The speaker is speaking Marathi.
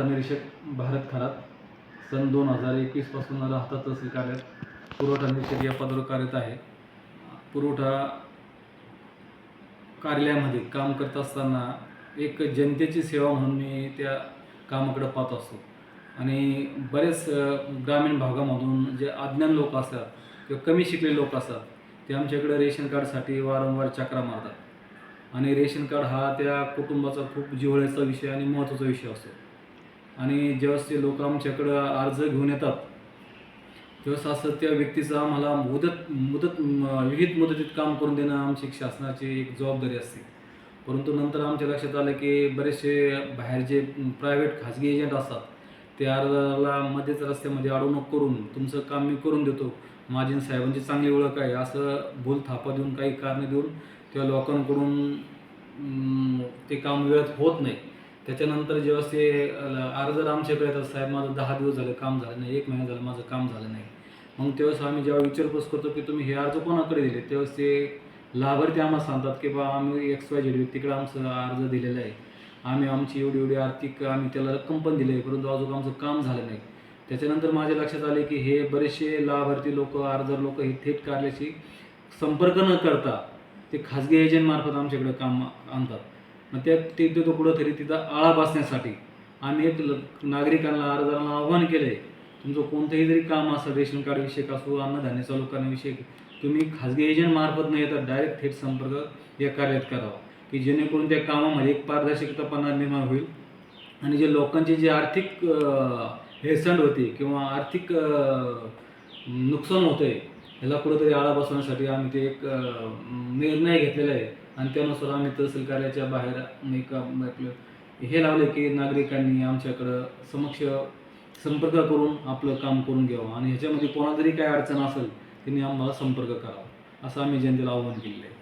निरीक्षक भारत खरात। सन दोन हजार एकवीसपासून राहता तहसील कार्यालयात पुरवठा निषेध या पदावर कार्यरत आहे. पुरवठा कार्यालयामध्ये काम करत असताना एक जनतेची सेवा म्हणून मी त्या कामाकडे पाहत असतो. आणि बरेच ग्रामीण भागामधून जे अज्ञान लोक असतात किंवा कमी शिकलेले लोक असतात ते आमच्याकडे रेशन कार्डसाठी वारंवार चक्रा मारतात. आणि रेशन कार्ड हा त्या कुटुंबाचा खूप जिव्हाळ्याचा विषय आणि महत्त्वाचा विषय असतो. आणि जेव्हा ते लोक आमच्याकडं अर्ज घेऊन येतात तेव्हा असं त्या व्यक्तीचं आम्हाला मुदत मुदत विहित मुदतीत काम करून देणं आमची शासनाची एक जबाबदारी असते. परंतु नंतर आमच्या लक्षात आलं की बरेचसे बाहेर जे प्रायव्हेट खाजगी एजंट असतात ते अर्जाला मध्येच रस्त्यामध्ये अडवणूक करून तुमचं काम मी करून देतो माझी साहेबांची चांगली ओळख आहे असं भूल थापा देऊन काही कारणं देऊन त्या लोकांकडून ते काम वेळेत होत नाही. त्याच्यानंतर जेव्हा ते अर्ज आमच्याकडे येतात साहेब माझं दहा दिवस झालं काम झालं नाही एक महिना झालं माझं काम झालं नाही. मग तेव्हाच आम्ही जेव्हा विचारपूस करतो की तुम्ही हे अर्ज कोणाकडे दिले? तेव्हाच ते लाभार्थी आम्हाला सांगतात की बा आम्ही एक्स वाय झेड व्यक्तीकडे आमचं अर्ज दिलेला आहे. आम्ही आमची एवढी एवढी आर्थिक आम्ही त्याला रक्कम पण दिली आहे परंतु अजून आमचं काम झालं नाही. त्याच्यानंतर माझ्या लक्षात आले की हे बरेचसे लाभार्थी लोक अर्जदार लोक हे थेट कार्याशी संपर्क न करता ते खाजगी एजंटमार्फत आमच्याकडे काम आणतात. मग त्या ते तिथं कुठंतरी तिथं आळा बसण्यासाठी आम्ही एक ल- नागरिकांना अर्जदारांना आव्हान केलं आहे तुमचं कोणतंही जरी काम असेल रेशन कार्डविषयक असो अन्नधान्य चालू करण्याविषयक तुम्ही खाजगी एजंट मार्फत न येता डायरेक्ट थेट संपर्क या कार्यात करावा. की जेणेकरून त्या कामामध्ये एक पारदर्शकतापणा निर्माण होईल आणि जे लोकांची जी आर्थिक अं, होते होती किंवा आर्थिक नुकसान होतं आहे ह्याला कुठंतरी आळा बसवण्यासाठी आम्ही ते एक निर्णय घेतलेला आहे. आणि त्यानुसार आम्ही तहसील कार्याच्या बाहेर एक आपलं हे लावले की नागरिकांनी आमच्याकडं समक्ष संपर्क करून आपलं काम करून घ्यावं. आणि ह्याच्यामध्ये कोणा जरी काय अडचण असेल त्यांनी आम्हाला संपर्क करावा. असं आम्ही जनतेला आव्हान केलेलं आहे.